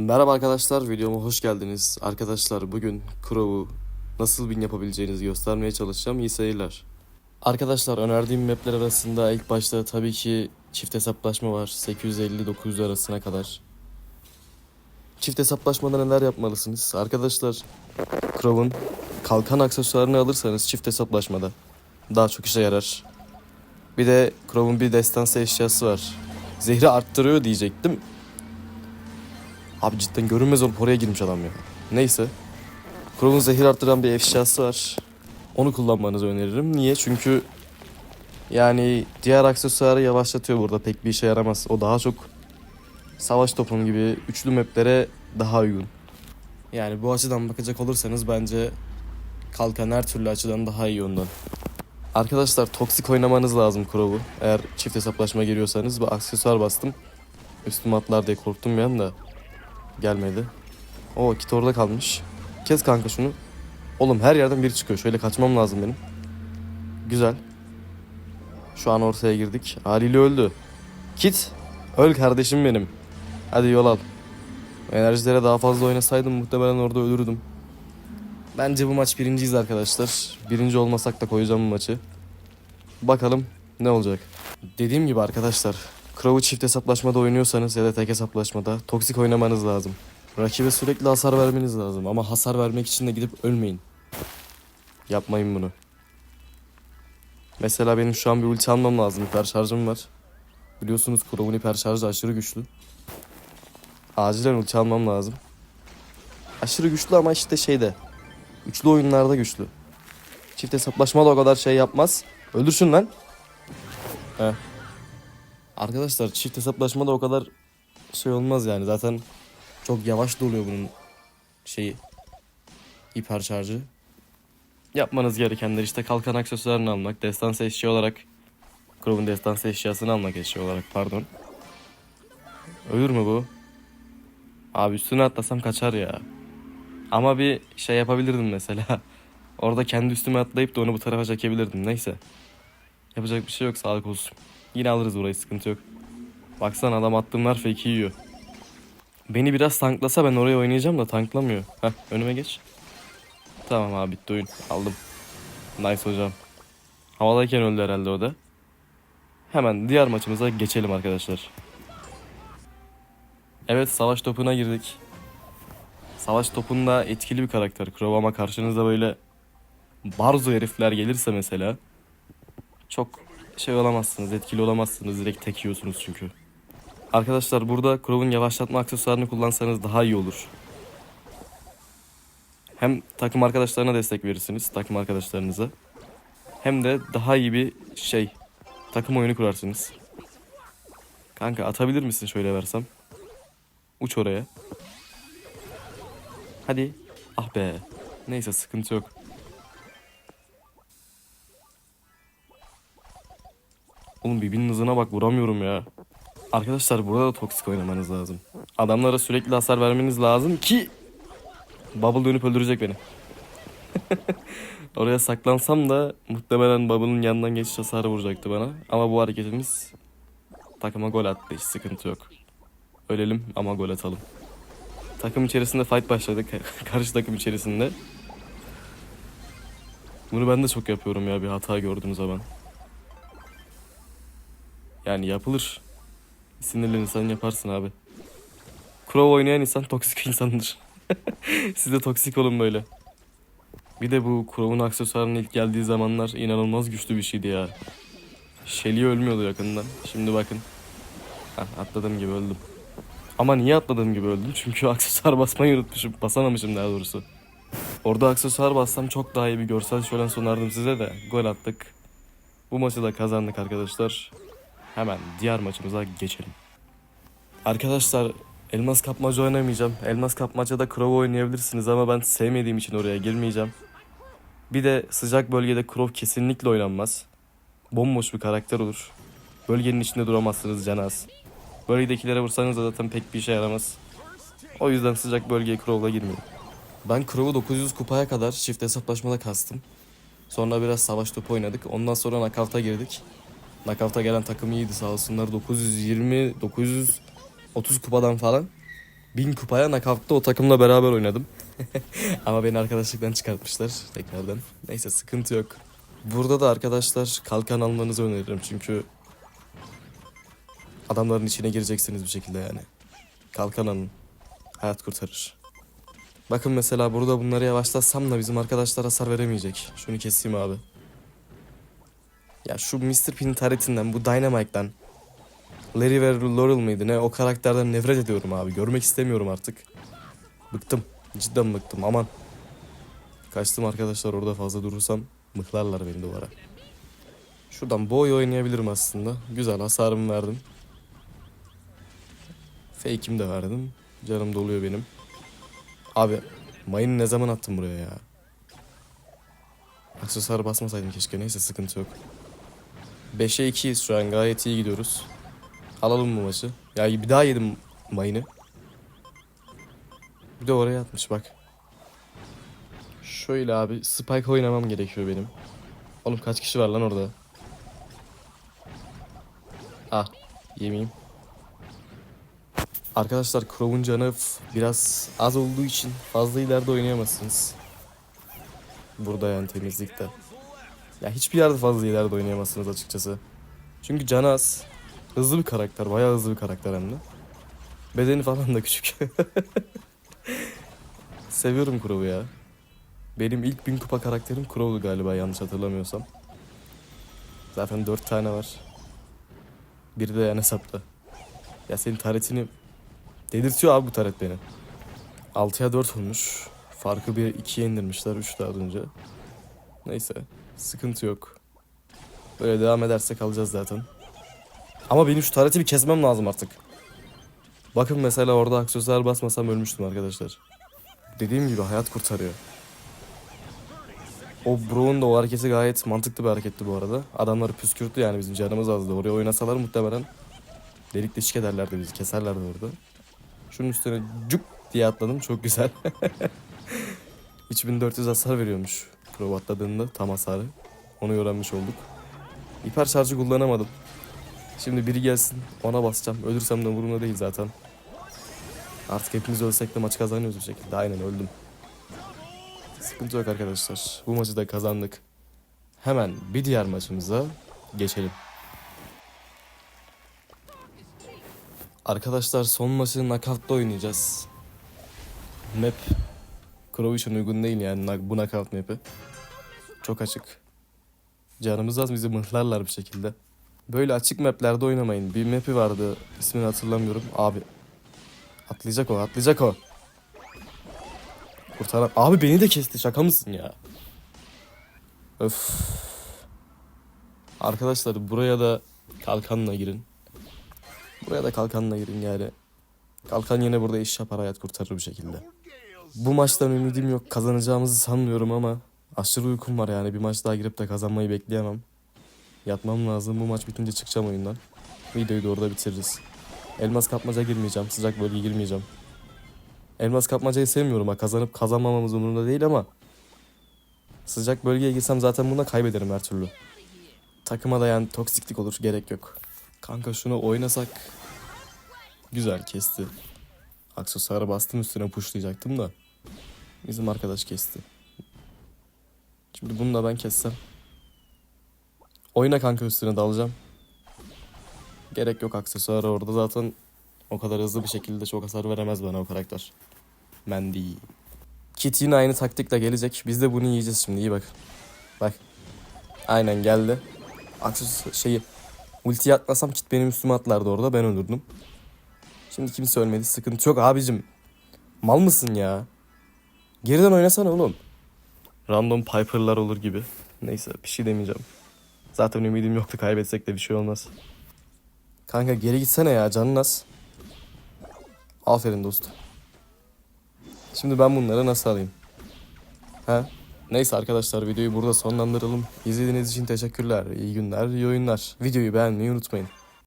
Merhaba arkadaşlar, videoma hoş geldiniz. Arkadaşlar bugün Crow'u nasıl win yapabileceğinizi göstermeye çalışacağım. İyi seyirler. Arkadaşlar önerdiğim mapler arasında ilk başta tabii ki çift hesaplaşma var. 850-900 arasına kadar. Çift hesaplaşmada neler yapmalısınız? Arkadaşlar Crow'un kalkan aksesuarını alırsanız çift hesaplaşmada daha çok işe yarar. Bir de Crow'un bir destansı eşyası var. Zehri arttırıyor diyecektim. Abi cidden görünmez olup oraya girmiş adam ya. Neyse. Crow'un zehir arttıran bir eşyası var. Onu kullanmanızı öneririm. Niye? Çünkü yani diğer aksesuarı yavaşlatıyor burada. Pek bir işe yaramaz. O daha çok savaş topunu gibi üçlü maplere daha uygun. Yani bu açıdan bakacak olursanız bence kalkan her türlü açıdan daha iyi ondan. Arkadaşlar toksik oynamanız lazım Crow'u. Eğer çift hesaplaşma giriyorsanız bir aksesuar bastım. Üstüme atlar diye korktum bir anda. Gelmedi. O kit orada kalmış. Kes kanka şunu. Oğlum her yerden biri çıkıyor. Şöyle kaçmam lazım benim. Güzel. Şu an ortaya girdik. Haliyle öldü. Kit. Öl kardeşim benim. Hadi yol al. Enerjilere daha fazla oynasaydım muhtemelen orada ölürdüm. Bence bu maç birinciyiz arkadaşlar. Birinci olmasak da koyacağım bu maçı. Bakalım ne olacak. Dediğim gibi arkadaşlar. Crow'u çift hesaplaşmada oynuyorsanız ya da tek hesaplaşmada toksik oynamanız lazım. Rakibe sürekli hasar vermeniz lazım ama hasar vermek için de gidip ölmeyin. Yapmayın bunu. Mesela benim şu an bir ulti almam lazım. Hiper şarjım var. Biliyorsunuz Crow'un hiper şarjı aşırı güçlü. Acilen ulti almam lazım. Aşırı güçlü ama işte şeyde. Üçlü oyunlarda güçlü. Çift hesaplaşma da o kadar şey yapmaz. Öldürsün lan. Heh. Arkadaşlar çift hesaplaşma da o kadar şey olmaz yani. Zaten çok yavaş doluyor bunun şeyi. Hiper şarjı. Yapmanız gerekenler işte kalkan aksesuarını almak. Destansı eşya olarak Crow'un destansı eşyasını almak eşya olarak pardon. Ölür mü bu? Abi üstüne atlasam kaçar ya. Ama bir şey yapabilirdim mesela. Orada kendi üstüme atlayıp da onu bu tarafa çekebilirdim. Neyse. Yapacak bir şey yok sağlık olsun. Yine alırız burayı sıkıntı yok. Baksana adam attığımlar fake yiyor. Beni biraz tanklasa ben oraya oynayacağım da tanklamıyor. Heh önüme geç. Tamam abi bitti oyun. Aldım. Nice hocam. Havadayken öldü herhalde o da. Hemen diğer maçımıza geçelim arkadaşlar. Evet savaş topuna girdik. Savaş topunda etkili bir karakter Crow ama karşınıza böyle barzo herifler gelirse mesela çok şey olamazsınız, etkili olamazsınız. Direkt tek yiyorsunuz çünkü. Arkadaşlar burada Crow'un yavaşlatma aksesuarını kullansanız daha iyi olur. Hem takım arkadaşlarına destek verirsiniz, takım arkadaşlarınıza. Hem de daha iyi bir şey, takım oyunu kurarsınız. Kanka atabilir misin şöyle versem? Uç oraya. Hadi. Ah be. Neyse sıkıntı yok. Oğlum birbirinin hızına bak vuramıyorum ya. Arkadaşlar burada da toksik oynamanız lazım. Adamlara sürekli hasar vermeniz lazım ki Bubble dönüp öldürecek beni. Oraya saklansam da muhtemelen Bubble'ın yanından geçiş hasarı vuracaktı bana. Ama bu hareketimiz takıma gol attı hiç sıkıntı yok. Ölelim ama gol atalım. Takım içerisinde fight başladık. Karşı takım içerisinde. Bunu ben de çok yapıyorum ya bir hata gördüğüm zaman. Yani yapılır. Sinirlenirsen yaparsın abi. Crow oynayan insan toksik insandır. Siz de toksik olun böyle. Bir de bu Crow'un aksesuarının ilk geldiği zamanlar inanılmaz güçlü bir şeydi ya. Shelly ölmüyordu yakından. Şimdi bakın. Heh, atladığım gibi öldüm. Ama niye atladığım gibi öldüm? Çünkü aksesuar basmayı unutmuşum. Basamamışım daha doğrusu. Orada aksesuar bassam çok daha iyi bir görsel şölen sunardım size de. Gol attık. Bu maçı da kazandık arkadaşlar. Hemen diğer maçımıza geçelim. Arkadaşlar elmas kapmaca oynamayacağım. Elmas kapmacada Crow oynayabilirsiniz ama ben sevmediğim için oraya girmeyeceğim. Bir de sıcak bölgede Crow kesinlikle oynanmaz. Bomboş bir karakter olur. Bölgenin içinde duramazsınız canı az. Bölgedekilere vursanız da zaten pek bir işe yaramaz. O yüzden sıcak bölgeye Crow'la girmeyin. Ben Crow'u 900 kupaya kadar çift hesaplaşmada kastım. Sonra biraz savaş topu oynadık. Ondan sonra knockout'a girdik. Knockout'a gelen takım iyiydi sağ olsunlar. 920, 930 kupadan falan Bin kupaya knockout'ta o takımla beraber oynadım. Ama beni arkadaşlıktan çıkartmışlar tekrardan. Neyse sıkıntı yok. Burada da arkadaşlar kalkan almanızı öneririm çünkü adamların içine gireceksiniz bir şekilde yani. Kalkan alın. Hayat kurtarır. Bakın mesela burada bunları yavaşlatsam da bizim arkadaşlar hasar veremeyecek. Şunu keseyim abi. Ya şu Mr. Pin taretinden, bu Dynamite'dan Larry ve Laurel mıydı ne o karakterden nefret ediyorum abi. Görmek istemiyorum artık. Bıktım. Cidden bıktım aman. Kaçtım arkadaşlar orada fazla durursam mıhlarlar beni duvara. Şuradan boy oynayabilirim aslında. Güzel hasarımı verdim. Fake'imi de verdim. Canım doluyor benim. Abi mayını ne zaman attım buraya ya? Aksesuar basmasaydım keşke neyse sıkıntı yok. 5'e 2'yiz şu an gayet iyi gidiyoruz. Alalım bu maçı. Ya bir daha yedim mayını. Bir de oraya atmış bak. Şöyle abi spike oynamam gerekiyor benim. Oğlum kaç kişi var lan orada? Ah yemeyeyim. Arkadaşlar Crow'un canı biraz az olduğu için fazla ileride oynayamazsınız. Burada yani temizlikte. Ya hiçbir yerde fazla ileride oynayamazsınız açıkçası. Çünkü canı az. Hızlı bir karakter, bayağı hızlı bir karakter hem de. Bedeni falan da küçük. Seviyorum Crow'u ya. Benim ilk bin kupa karakterim Crow'du galiba yanlış hatırlamıyorsam. Zaten dört tane var. Biri de yan hesapta. Ya senin taretini delirtiyor abi bu taret beni. 6'ya 4 olmuş. Farkı bir 2'ye indirmişler 3 daha önce. Neyse sıkıntı yok. Böyle devam edersek alacağız zaten. Ama benim şu tareti bir kesmem lazım artık. Bakın mesela orada aksesuar basmasam ölmüştüm arkadaşlar. Dediğim gibi hayat kurtarıyor. O Bro'un da o hareketi gayet mantıklı bir hareketti bu arada. Adamları püskürttü yani bizim canımız azdı. Oraya oynasalar muhtemelen delik deşik ederlerdi bizi. Keserlerdi orada. Şunun üstüne cuk diye atladım. Çok güzel. 3400 hasar veriyormuş. Pro atladığında tam hasarı. Onu öğrenmiş olduk. Hiper şarjı kullanamadım. Şimdi biri gelsin ona basacağım. Ölürsem de umurumda değil zaten. Artık hepimiz ölsek de maçı kazanıyoruz bir şekilde. Aynen öldüm. Sıkıntı yok arkadaşlar. Bu maçı da kazandık. Hemen bir diğer maçımıza geçelim. Arkadaşlar son maçı knockout'ta oynayacağız. Map Crow için uygun değil yani bu knockout map'i. Çok açık. Canımız az bizi mıhlarlar bir şekilde. Böyle açık maplerde oynamayın. Bir map'i vardı ismini hatırlamıyorum. Abi atlayacak o atlayacak o. Kurtaran. Abi beni de kesti şaka mısın ya? Öf. Arkadaşlar buraya da kalkanla girin. Buraya da kalkanla girin yani. Kalkan yine burada iş yapar hayat kurtarır bir şekilde. Bu maçtan ümidim yok. Kazanacağımızı sanmıyorum ama aşırı uykum var yani. Bir maç daha girip de kazanmayı bekleyemem. Yatmam lazım. Bu maç bitince çıkacağım oyundan. Videoyu da orada bitiririz. Elmas kapmaca girmeyeceğim. Sıcak bölge girmeyeceğim. Elmas kapmacayı sevmiyorum ha. Kazanıp kazanmamamız umurumda değil ama sıcak bölgeye girsem zaten bunda kaybederim her türlü. Takıma da yani toksiklik olur. Gerek yok. Kanka şunu oynasak güzel kesti. Aksesuarı bastım üstüne pushlayacaktım da bizim arkadaş kesti. Şimdi bunu da ben kessem. Oyna kanka üstüne dalacağım. Gerek yok aksesuarı orada zaten o kadar hızlı bir şekilde çok hasar veremez bana o karakter. Mandy. Kit yine aynı taktikle gelecek. Biz de bunu yiyeceğiz şimdi iyi bak. Bak. Aynen geldi. Aksesuar şeyi ulti atmasam kit benim üstüme atlardı orada ben öldürdüm. Şimdi kimse ölmedi sıkıntı yok abicim. Mal mısın ya? Geriden oynasana oğlum. Random Piper'lar olur gibi. Neyse bir şey demeyeceğim. Zaten ümidim yoktu kaybetsek de bir şey olmaz. Kanka geri gitsene ya canın az. Aferin dostum. Şimdi ben bunları nasıl alayım? Ha? Neyse arkadaşlar videoyu burada sonlandıralım. İzlediğiniz için teşekkürler. İyi günler, iyi oyunlar. Videoyu beğenmeyi unutmayın.